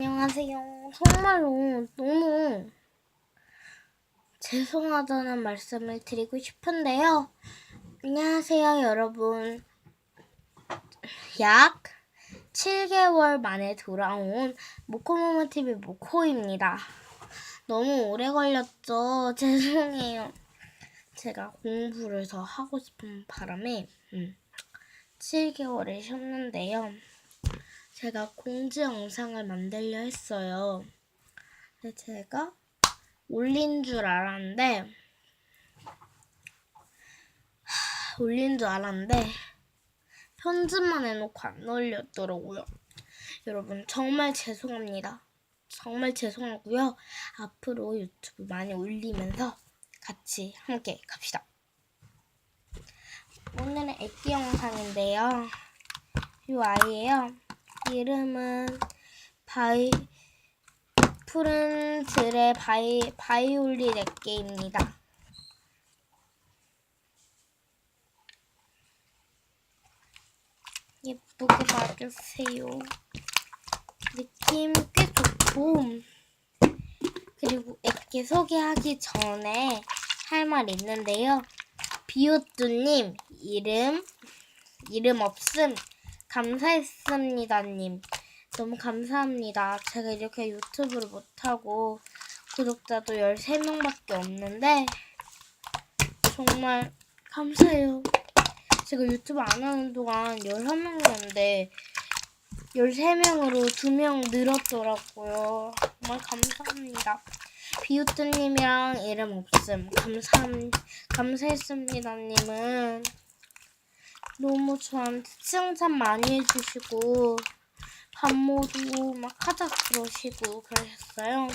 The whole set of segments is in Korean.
안녕하세요. 정말로 너무 죄송하다는 말씀을 드리고 싶은데요. 안녕하세요, 여러분. 약 7개월 만에 돌아온 모코모모 TV 모코입니다. 너무 오래 걸렸죠? 죄송해요. 제가 공부를 더 하고 싶은 바람에 음, 7개월을 쉬었는데요. 제가 공지 영상을 만들려 했어요. 근데 제가 올린 줄 알았는데 하, 올린 줄 알았는데 편집만 해놓고 안 올렸더라고요. 여러분 정말 죄송합니다. 정말 죄송하고요. 앞으로 유튜브 많이 올리면서 같이 함께 갑시다. 오늘은 애기 영상인데요. 이 아이예요. 이름은 바이 푸른 들의 바이 바이올린 액계입니다. 예쁘게 봐주세요. 느낌 꽤 좋고 그리고 액계 소개하기 전에 할 말 있는데요. 비오뚜님 이름 이름 없음 감사했습니다님. 너무 감사합니다. 제가 이렇게 유튜브를 못하고 구독자도 13명밖에 없는데 정말 감사해요. 제가 유튜브 안 하는 동안 11명이었는데 13명으로 2명 늘었더라고요. 정말 감사합니다. 비우트님이랑 이름 없음. 감사, 감사했습니다님은 너무 저한테 칭찬 많이 해주시고 반모도 막 하자 그러시고 그러셨어요.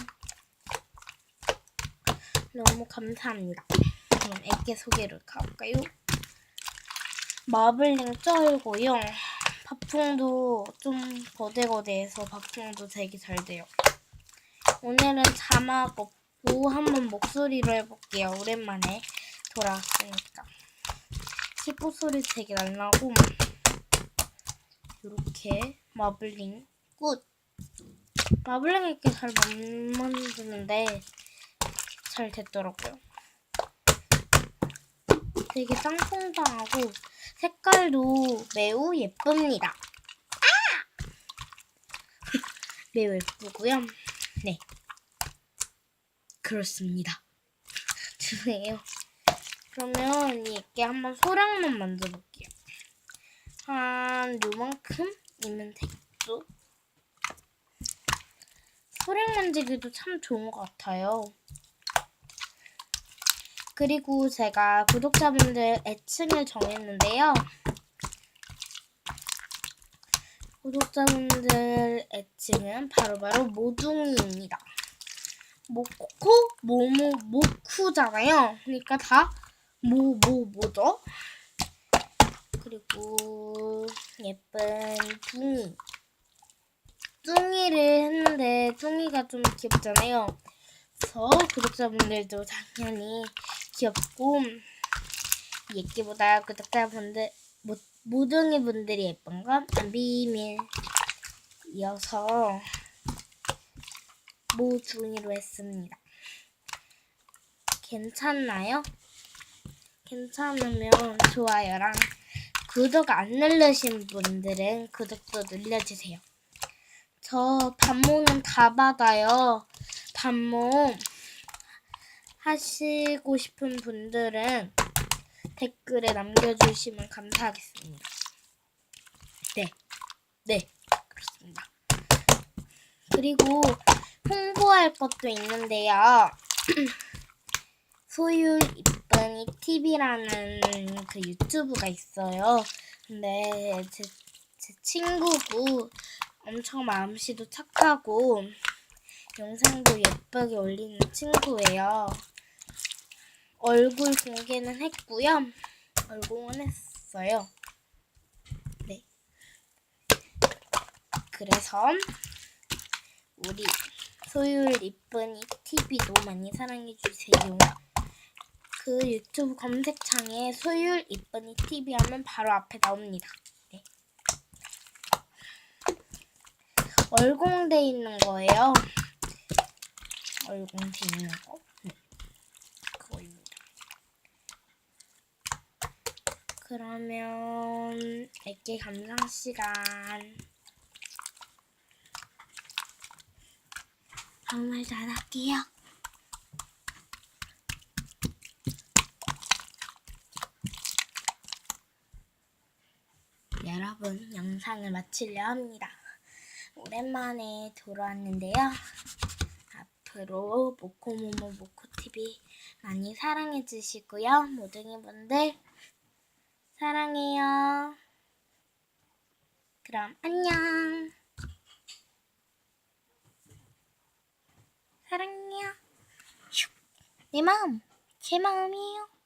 너무 감사합니다. 그럼 애기 소개를 가볼까요? 마블링 쩔고요. 밥풍도 좀 거대거대해서 밥풍도 되게 잘 돼요. 오늘은 자막 없고 한번 목소리로 해볼게요. 오랜만에 돌아왔으니까. 키보 소리 되게 날 나고 이렇게 마블링 끝. 마블링 이렇게 잘 못 만드는데 잘 됐더라고요. 되게 짱통장하고 색깔도 매우 예쁩니다. 아! 매우 예쁘고요. 네. 그렇습니다. 죄송해요 그러면 이게 한번 소량만 만들어볼게요. 한 요만큼이면 되겠죠? 소량 만들기도 참 좋은 것 같아요. 그리고 제가 구독자분들 애칭을 정했는데요. 구독자분들 애칭은 바로바로 모둥이입니다. 모코, 모모, 모쿠잖아요. 그러니까 다 뭐, 뭐, 뭐죠? 그리고 예쁜 둥이. 둥이를 했는데 둥이가 좀 귀엽잖아요. 그래서 구독자분들도 당연히 귀엽고 예끼보다 구독자분들 모, 모둥이 분들이 예쁜 건 비밀이어서 모둥이로 했습니다. 괜찮나요? 괜찮으면 좋아요랑 구독 안 누르신 분들은 구독도 눌러주세요. 저 반모는 다 받아요. 반모 하시고 싶은 분들은 댓글에 남겨주시면 감사하겠습니다. 네, 네, 그렇습니다. 그리고 홍보할 것도 있는데요. 소율 이쁜이 TV라는 그 유튜브가 있어요. 근데 제, 제 친구고 엄청 마음씨도 착하고 영상도 예쁘게 올리는 친구예요. 얼굴 공개는 했고요. 얼굴은 했어요. 네. 그래서 우리 소율 이쁜이 TV도 많이 사랑해주세요. 그 유튜브 검색창에 소율 이쁜이 TV 하면 바로 앞에 나옵니다. 네. 얼공돼 있는 거예요. 얼공돼 있는 거. 네. 그러면 액계 감상 시간. 정말 잘할게요. 여러분, 영상을 마치려 합니다. 오랜만에 돌아왔는데요. 앞으로 모코모모 모코TV 많이 사랑해 주시고요. 모둥이 분들 사랑해요. 그럼 안녕. 사랑해요. 슉. 내 마음, 제 마음이에요.